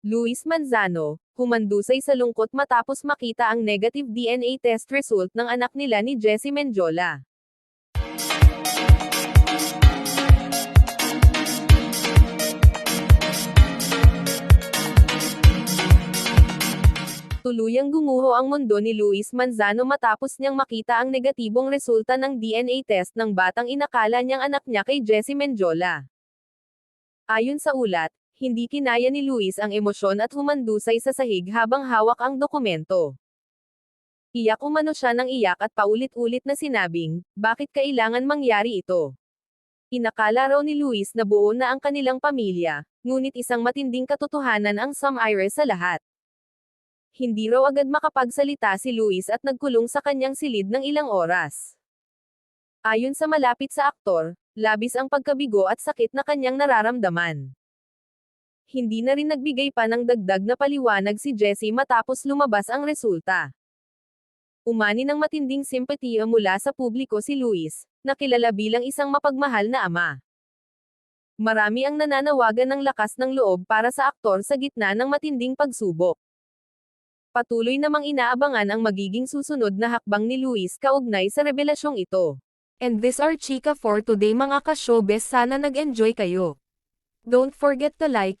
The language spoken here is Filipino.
Luis Manzano, humandusay sa lungkot matapos makita ang negative DNA test result ng anak nila ni Jessie Menjola. Tuluyang gumuho ang mundo ni Luis Manzano matapos niyang makita ang negatibong resulta ng DNA test ng batang inakala niyang anak niya kay Jessie Menjola. Ayon sa ulat, hindi kinaya ni Luis ang emosyon at humandusay sa sahig habang hawak ang dokumento. Iyak umano siya ng iyak at paulit-ulit na sinabing, bakit kailangan mangyari ito? Inakala raw ni Luis na buo na ang kanilang pamilya, ngunit isang matinding katotohanan ang sumire sa lahat. Hindi raw agad makapagsalita si Luis at nagkulong sa kanyang silid ng ilang oras. Ayon sa malapit sa aktor, labis ang pagkabigo at sakit na kanyang nararamdaman. Hindi na rin nagbigay pa ng dagdag na paliwanag si Jessie matapos lumabas ang resulta. Umani ng matinding simpatiya mula sa publiko si Luis, na kilala bilang isang mapagmahal na ama. Marami ang nananawagan ng lakas ng loob para sa aktor sa gitna ng matinding pagsubok. Patuloy namang inaabangan ang magiging susunod na hakbang ni Luis kaugnay sa revelasyong ito. And this are Chika for today mga ka-showbiz sana nag-enjoy kayo. Don't forget to like,